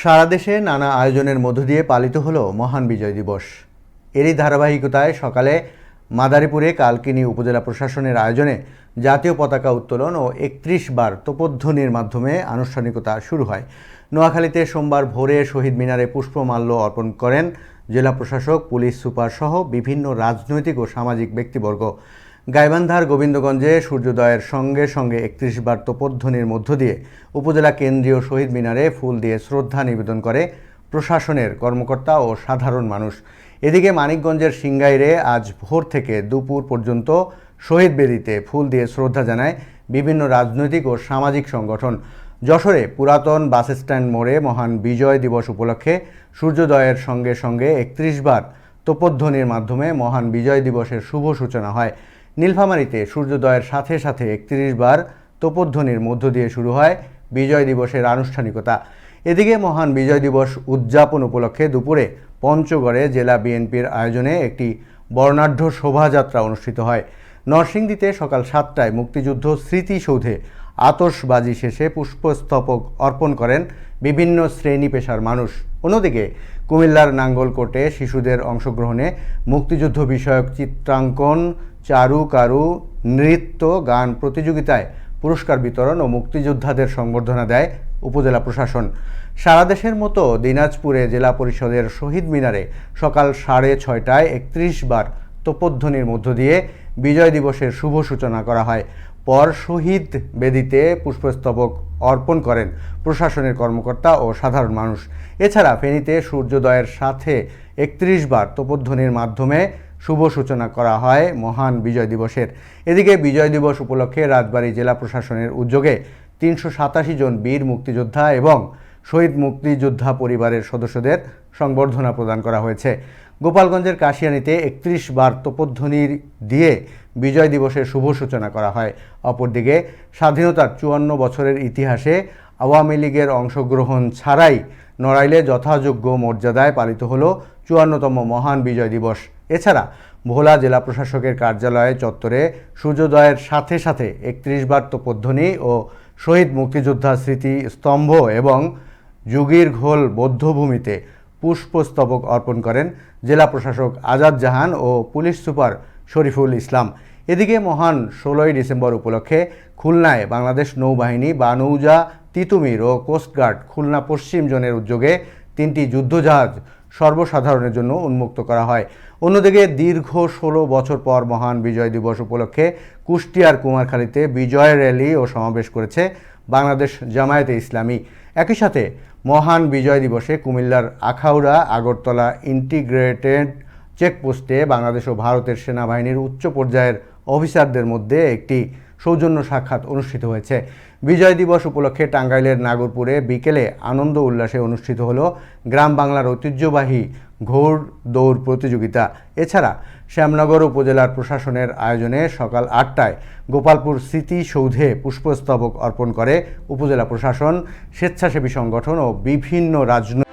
সারা দেশে নানা আয়োজনের মধ্য দিয়ে পালিত হল মহান বিজয় দিবস। এরই ধারাবাহিকতায় সকালে মাদারীপুরে কালকিনি উপজেলা প্রশাসনের আয়োজনে জাতীয় পতাকা উত্তোলন ও একত্রিশ বার তোপধ্বনির মাধ্যমে আনুষ্ঠানিকতা শুরু হয়। নোয়াখালীতে সোমবার ভোরে শহীদ মিনারে পুষ্পমাল্য অর্পণ করেন জেলা প্রশাসক, পুলিশ সুপার সহ বিভিন্ন রাজনৈতিক ও সামাজিক ব্যক্তিবর্গ। গাইবান্ধার গোবিন্দগঞ্জে সূর্যোদয়ের সঙ্গে সঙ্গে একত্রিশ বার তোপধ্বনির মধ্য দিয়ে উপজেলা কেন্দ্রীয় শহীদ মিনারে ফুল দিয়ে শ্রদ্ধা নিবেদন করে প্রশাসনের কর্মকর্তা ও সাধারণ মানুষ। এদিকে মানিকগঞ্জের সিংগাইরে আজ ভোর থেকে দুপুর পর্যন্ত শহীদ বেদিতে ফুল দিয়ে শ্রদ্ধা জানায় বিভিন্ন রাজনৈতিক ও সামাজিক সংগঠন। যশোরে পুরাতন বাস স্ট্যান্ড মোড়ে মহান বিজয় দিবস উপলক্ষে সূর্যোদয়ের সঙ্গে সঙ্গে একত্রিশ বার তোপধ্বনির মাধ্যমে মহান বিজয় দিবসের শুভ সূচনা হয়। নীলফামারীতে সূর্যোদয়ের সাথে সাথে একত্রিশ বার তোপধ্বনির মধ্য দিয়ে শুরু হয় বিজয় দিবসের আনুষ্ঠানিকতা। এদিকে মহান বিজয় দিবস উদযাপন উপলক্ষে দুপুরে পঞ্চগড়ে জেলা বিএনপির আয়োজনে একটি বর্ণাঢ্য শোভাযাত্রা অনুষ্ঠিত হয়। নরসিংদীতে সকাল সাতটায় মুক্তিযুদ্ধ স্মৃতিসৌধে আতশবাজি শেষে পুষ্পস্তবক অর্পণ করেন বিভিন্ন শ্রেণি পেশার মানুষ। অন্যদিকে কুমিল্লার নাঙ্গলকোটে শিশুদের অংশগ্রহণে মুক্তিযুদ্ধ বিষয়ক চিত্রাঙ্কন চারু, কারু, নৃত্য, গান প্রতিযোগিতায় পুরস্কার বিতরণ ও মুক্তিযোদ্ধাদের সংবর্ধনা দেয় উপজেলা প্রশাসন। সারা দেশের মতো দিনাজপুরে জেলা পরিষদের শহীদ মিনারে সকাল সাড়ে ছয়টায় একত্রিশ বার তোপধ্বনির মধ্য দিয়ে বিজয় দিবসের শুভ সূচনা করা হয়। পর শহীদ বেদিতে পুষ্পস্তবক অর্পণ করেন প্রশাসনের কর্মকর্তা ও সাধারণ মানুষ। এছাড়া ফেনীতে সূর্যোদয়ের সাথে একত্রিশ বার তোপধ্বনির মাধ্যমে শুভ সূচনা করা হয় মহান বিজয় দিবসের। এদিকে বিজয় দিবস উপলক্ষে রাজবাড়ী জেলা প্রশাসনের উদ্যোগে তিনশো সাতাশি জন বীর মুক্তিযোদ্ধা এবং শহীদ মুক্তিযোদ্ধা পরিবারের সদস্যদের সংবর্ধনা প্রদান করা হয়েছে। গোপালগঞ্জের কাশিয়ানিতে একত্রিশ বার তোপধ্বনির দিয়ে বিজয় দিবসের শুভ সূচনা করা হয়। অপরদিকে স্বাধীনতার চুয়ান্ন বছরের ইতিহাসে আওয়ামী লীগের অংশগ্রহণ ছাড়াই নড়াইলে যথাযোগ্য মর্যাদায় পালিত হলো চুয়ান্নতম মহান বিজয় দিবস। ভোলা জেলা প্রশাসকের কার্যালয়ে চত্বরে সূর্যোদয়ের সাথে সাথে একত্রিশ বার তোপধ্বনি ও শহীদ মুক্তিযোদ্ধা স্মৃতি স্তম্ভ এবং যুগীর ঘোল বৌদ্ধভূমিতে পুষ্পস্তবক অর্পণ করেন জেলা প্রশাসক আজাদ জাহান ও পুলিশ সুপার শরীফুল ইসলাম। এদিকে মহান ষোলোই ডিসেম্বর উপলক্ষে খুলনায় বাংলাদেশ নৌবাহিনী বা নৌজা তিতুমির ও কোস্টগার্ড খুলনা পশ্চিম জোনের উদ্যোগে তিনটি যুদ্ধজাহাজ সর্বসাধারণের জন্য উন্মুক্ত করা হয়। অন্যদিকে দীর্ঘ ষোলো বছর পর মহান বিজয় দিবস উপলক্ষে কুষ্টিয়ার কুমারখালীতে বিজয় র্যালি ও সমাবেশ করেছে বাংলাদেশ জামায়াতে ইসলামী। একই সাথে মহান বিজয় দিবসে কুমিল্লার আখাউড়া, আগরতলা ইন্টিগ্রেটেড চেকপোস্টে বাংলাদেশ ও ভারতের সেনাবাহিনীর উচ্চ পর্যায়ের অফিসারদের মধ্যে একটি সৌজন্য সাক্ষাৎ অনুষ্ঠিত হয়েছে। বিজয় দিবস উপলক্ষে টাঙ্গাইলের নাগরপুরে বিকেলে আনন্দ উল্লাসে অনুষ্ঠিত হলো গ্রাম বাংলার ঐতিহ্যবাহী ঘোড় দৌড় প্রতিযোগিতা। এছাড়া শ্যামনগর উপজেলার প্রশাসনের আয়োজনে সকাল আটটায় গোপালপুর স্মৃতিসৌধে পুষ্পস্তবক অর্পণ করে উপজেলা প্রশাসন, স্বেচ্ছাসেবী সংগঠন ও বিভিন্ন রাজনৈতিক